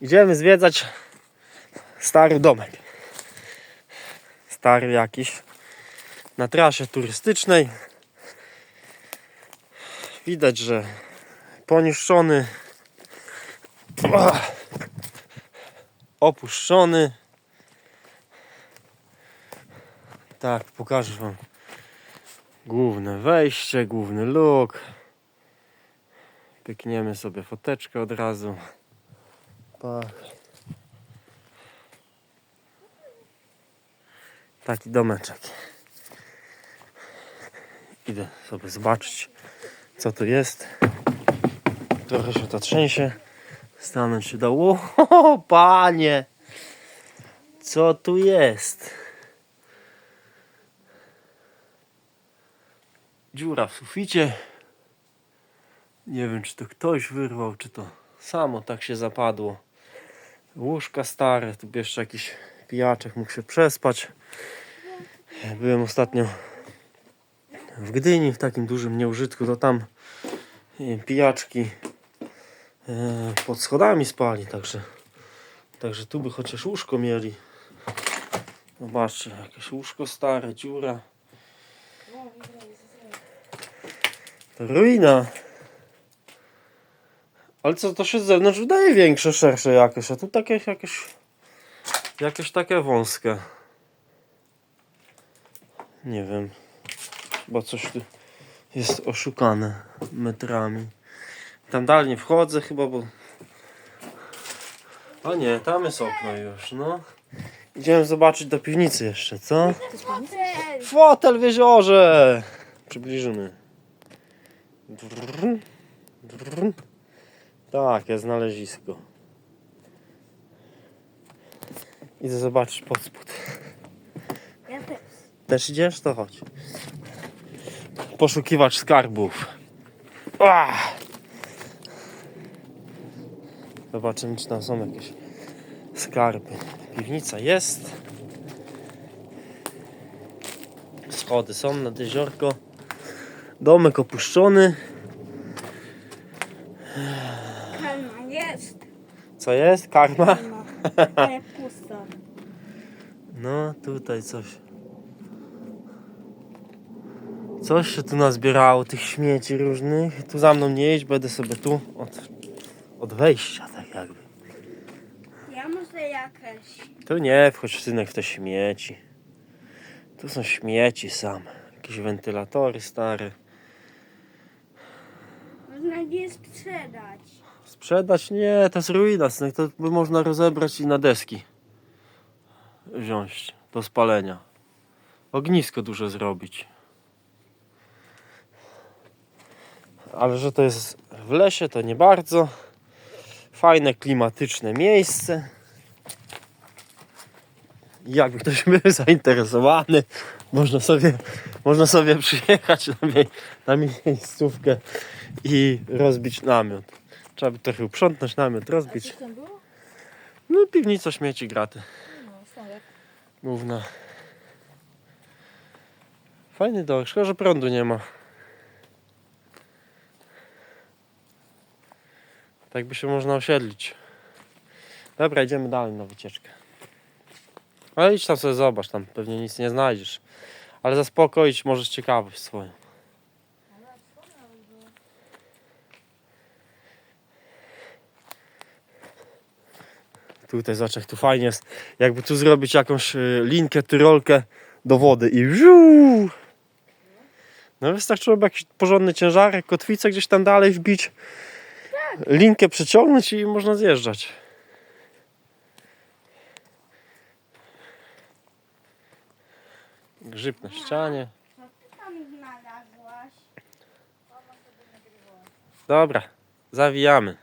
Idziemy zwiedzać stary domek. Stary jakiś. Na trasie turystycznej. Widać, że poniszczony. Opuszczony. Tak, pokażę wam główne wejście, główny luk. Pykniemy sobie foteczkę od razu. Tak. Taki domeczek. Idę sobie zobaczyć, co tu jest. Trochę się to trzęsie. Stanąć się dało. O, panie! Co tu jest? Dziura w suficie. Nie wiem, czy to ktoś wyrwał, czy to samo tak się zapadło. Łóżka stare, tu jeszcze jakiś pijaczek mógł się przespać. Byłem ostatnio w Gdyni, w takim dużym nieużytku, to tam pijaczki e, pod schodami spali, także, także tu by chociaż łóżko mieli. Zobaczcie, jakieś łóżko stare, dziura. Ruina. Ale co to się z zewnątrz wydaje większe, szersze jakieś, a tu takie jakieś jakieś takie wąskie. Nie wiem. Bo coś tu jest oszukane metrami. Tam dalej nie wchodzę chyba, bo... A nie, tam jest okno już, no. Idziemy zobaczyć do piwnicy jeszcze, co? Fotel w jeziorze! Przybliżymy. Drrrr, drrrr. Tak, jest znalezisko. Idę zobaczyć pod spód. Ja też. Też idziesz? To chodź. Poszukiwacz skarbów. Ah! Zobaczymy, czy tam są jakieś skarby. Piwnica jest. Schody są nad jeziorko. Domek opuszczony. Co jest? Karma? Ale pusta. No, tutaj coś. Coś się tu nazbierało, tych śmieci różnych. Tu za mną nie jeść, będę sobie tu od, od wejścia, tak jakby. Ja może jakaś. Tu nie wchodź synek w te śmieci. Tu są śmieci same. Jakieś wentylatory stare. Je sprzedać. Sprzedać? Nie, to jest ruina. To by można rozebrać i na deski wziąć do spalenia. Ognisko duże zrobić. Ale że to jest w lesie, to nie bardzo. Fajne, klimatyczne miejsce. Jakby ktoś był zainteresowany, można sobie, można sobie przyjechać na, mie- na miejscówkę i rozbić namiot. Trzeba by trochę uprzątnąć namiot, rozbić. tam było? No piwnica, śmieci, graty. No. Główna. Fajny dom, szkoda, że prądu nie ma. Tak by się można osiedlić. Dobra, idziemy dalej na wycieczkę. Ale idź tam sobie zobacz, tam pewnie nic nie znajdziesz. Ale zaspokoić możesz ciekawość swoją. Tutaj zobacz jak tu fajnie jest. Jakby tu zrobić jakąś y, linkę, tyrolkę do wody i wiu! No wystarczyłoby jakiś porządny ciężarek, kotwicę gdzieś tam dalej wbić. Linkę przeciągnąć i można zjeżdżać. Grzyb na ścianie. Co ty tam znalazłaś? Dobra, zawijamy.